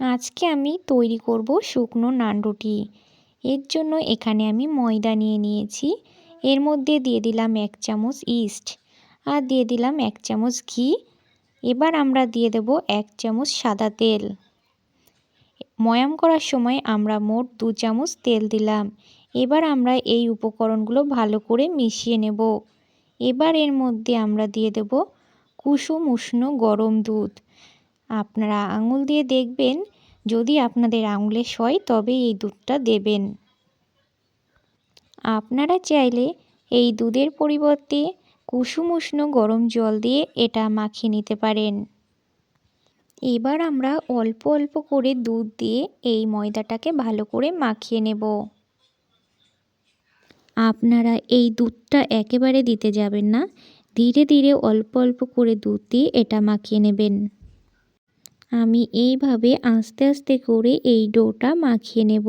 আজকে আমি তৈরি করব শুকনো নান রুটি। এর জন্য এখানে আমি ময়দা নিয়ে নিয়েছি। এর মধ্যে দিয়ে দিলাম এক চামচ ইস্ট আর দিয়ে দিলাম এক চামচ ঘি। এবার আমরা দিয়ে দেব এক চামচ সাদা তেল। ময়াম করার সময় আমরা মোট দু চামচ তেল দিলাম। এবার আমরা এই উপকরণগুলো ভালো করে মিশিয়ে নেব। এবার এর মধ্যে আমরা দিয়ে দেব কুসুম উষ্ণ গরম দুধ। আপনারা আঙুল দিয়ে দেখবেন, যদি আপনাদের আঙুলে সয়, তবে এই দুধটা দেবেন। আপনারা চাইলে এই দুধের পরিবর্তে কুসুম উষ্ণ গরম জল দিয়ে এটা মাখিয়ে নিতে পারেন। এবার আমরা অল্প অল্প করে দুধ দিয়ে এই ময়দাটাকে ভালো করে মাখিয়ে নেব। আপনারা এই দুধটা একেবারে দিতে যাবেন না, ধীরে ধীরে অল্প অল্প করে দুধ দিয়ে এটা মাখিয়ে নেবেন। আমি এইভাবে আস্তে আস্তে করে এই ডোটা মাখিয়ে নেব।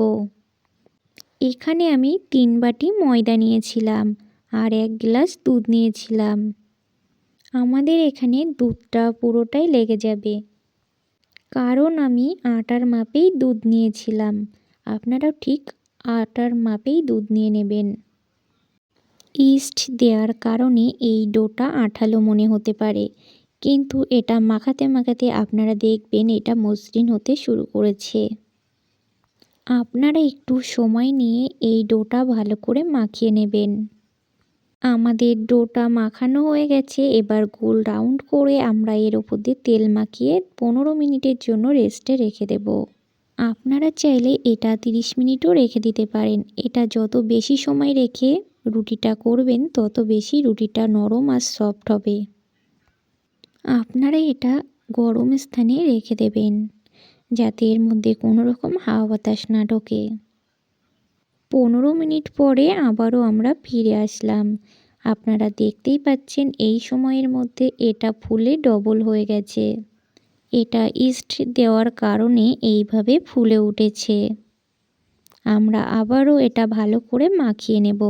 এখানে আমি তিন বাটি ময়দা নিয়েছিলাম আর এক গ্লাস দুধ নিয়েছিলাম। আমাদের এখানে দুধটা পুরোটাই লেগে যাবে। কারণ আমি আটার মাপেই দুধ নিয়েছিলাম। আপনারাও ঠিক আটার মাপেই দুধ নিয়ে নেবেন। ইস্ট দেওয়ার কারণে এই ডোটা আঠালো মনে হতে পারে। কিন্তু এটা মাখাতে মাখাতে আপনারা দেখবেন এটা মসৃণ হতে শুরু করেছে। আপনারা একটু সময় নিয়ে এই ডোটা ভালো করে মাখিয়ে নেবেন। আমাদের ডোটা মাখানো হয়ে গেছে। এবার গোল রাউন্ড করে আমরা এর ওপর দিয়ে তেল মাখিয়ে পনেরো মিনিটের জন্য রেস্টে রেখে দেব। আপনারা চাইলে এটা তিরিশ মিনিটও রেখে দিতে পারেন। এটা যত বেশি সময় রেখে রুটিটা করবেন, তত বেশি রুটিটা নরম আর সফট হবে। আপনারা এটা গরম স্থানে রেখে দেবেন, যাতে এর মধ্যে কোনো রকম হাওয়া বাতাস না ঢোকে। পনেরো মিনিট পরে আবারও আমরা ফিরে আসলাম। আপনারা দেখতেই পাচ্ছেন এই সময়ের মধ্যে এটা ফুলে ডবল হয়ে গেছে। এটা ইস্ট দেওয়ার কারণে এইভাবে ফুলে উঠেছে। আমরা আবারও এটা ভালো করে মাখিয়ে নেব।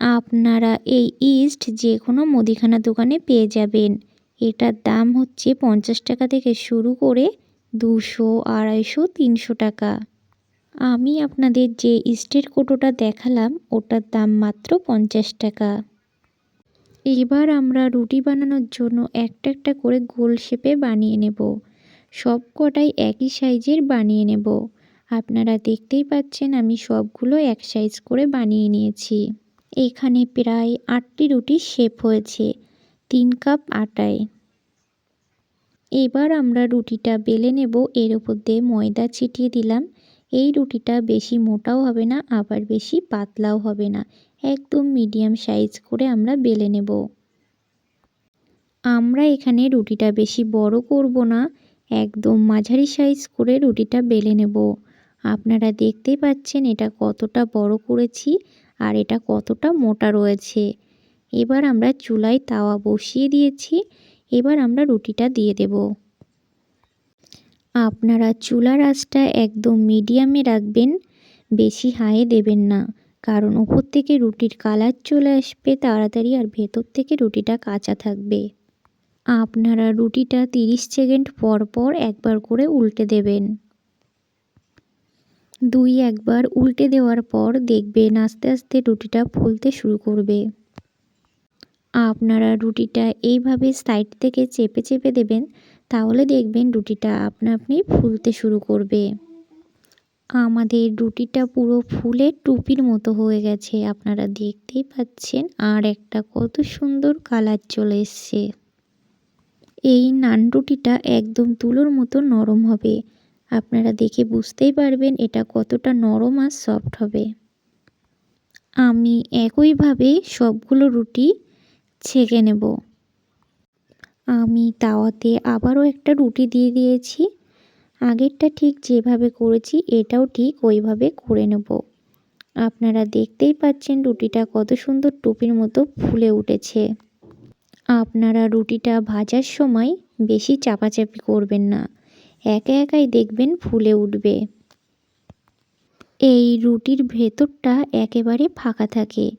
আপনারা এই ইস্ট যে কোনো মুদিখানা দোকানে পেয়ে যাবেন। এটার দাম হচ্ছে পঞ্চাশ টাকা থেকে শুরু করে দুশো, আড়াইশো, তিনশো টাকা। আমি আপনাদের যে ইস্টের কোটোটা দেখালাম, ওটার দাম মাত্র পঞ্চাশ টাকা। এবার আমরা রুটি বানানোর জন্য একটা একটা করে গোল শেপে বানিয়ে নেব। সব কটাই একই সাইজের বানিয়ে নেব। আপনারা দেখতেই পাচ্ছেন আমি সবগুলো এক সাইজ করে বানিয়ে নিয়েছি। এখানে প্রায় আটটি রুটি শেপ হয়েছে, তিন কাপ আটায়। এবার আমরা রুটিটা বেলে নেব, এর ওপর দিয়ে ময়দা ছিটিয়ে দিলাম। এই রুটিটা বেশি মোটাও হবে না, আবার বেশি পাতলাও হবে না। একদম মিডিয়াম সাইজ করে আমরা বেলে নেব। আমরা এখানে রুটিটা বেশি বড় করব না, একদম মাঝারি সাইজ করে রুটিটা বেলে নেব। আপনারা দেখতেই পাচ্ছেন এটা কতটা বড় করেছি। আর এটা কতটা মোটা রয়েছে। এবার আমরা চুলায় তাওয়া বসিয়ে দিয়েছি। এবার আমরা রুটিটা দিয়ে দেব। আপনারা চুলার আঁচটা একদম মিডিয়ামে রাখবেন, বেশি হাইয়ে দেবেন না। কারণ ওপর থেকে রুটির কালার চলে আসবে তাড়াতাড়ি আর ভেতর থেকে রুটিটা কাঁচা থাকবে। আপনারা রুটিটা তিরিশ সেকেন্ড পর পর একবার করে উল্টে দেবেন। দুই একবার উল্টে দেওয়ার পর দেখবেন আস্তে আস্তে রুটিটা ফুলতে শুরু করবে। আপনারা রুটিটা এইভাবে সাইড থেকে চেপে চেপে দেবেন, তাহলে দেখবেন রুটিটা আপনা আপনি ফুলতে শুরু করবে। আমাদের রুটিটা পুরো ফুলে টুপির মতো হয়ে গেছে, আপনারা দেখতেই পাচ্ছেন আর একটা কত সুন্দর কালার চলে এসছে। এই নান রুটিটা একদম তুলোর মতো নরম হবে। আপনারা দেখে বুঝতেই পারবেন এটা কতটা নরম আর সফট হবে। আমি একইভাবে সবগুলো রুটি ছেঁকে নেব। আমি তাওয়াতে আবারও একটা রুটি দিয়ে দিয়েছি। আগেরটা ঠিক যেভাবে করেছি, এটাও ঠিক ওইভাবে করে নেব। আপনারা দেখতেই পাচ্ছেন রুটিটা কত সুন্দর টুপির মতো ফুলে উঠেছে। আপনারা রুটিটা ভাজার সময় বেশি চাপাচাপি করবেন না। একা একাই দেখবেন ফুলে উঠবে। এই রুটির ভেতরটা একেবারে ফাঁকা থাকে।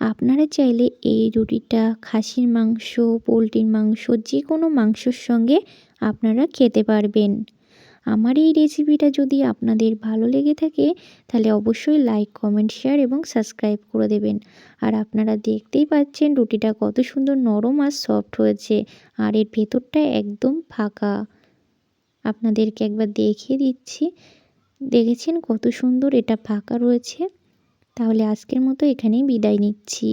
আপনারা চাইলে এই রুটিটা খাসির মাংস, পোলট্রির মাংস যে কোনো মাংসর সঙ্গে আপনারা খেতে পারবেন। আমার এই রেসিপিটা যদি আপনাদের ভালো লেগে থাকে, তাহলে অবশ্যই লাইক, কমেন্ট, শেয়ার এবং সাবস্ক্রাইব করে দেবেন। আর আপনারা দেখতেই পাচ্ছেন রুটিটা কত সুন্দর নরম আর সফট হয়েছে। আর এর ভেতরটা একদম ফাঁকা। আপনাদেরকে একবার দেখিয়ে দিচ্ছি। দেখেছেন কত সুন্দর এটা ফাঁকা রয়েছে। তাহলে আজকের মতো এখানেই বিদায় নিচ্ছি।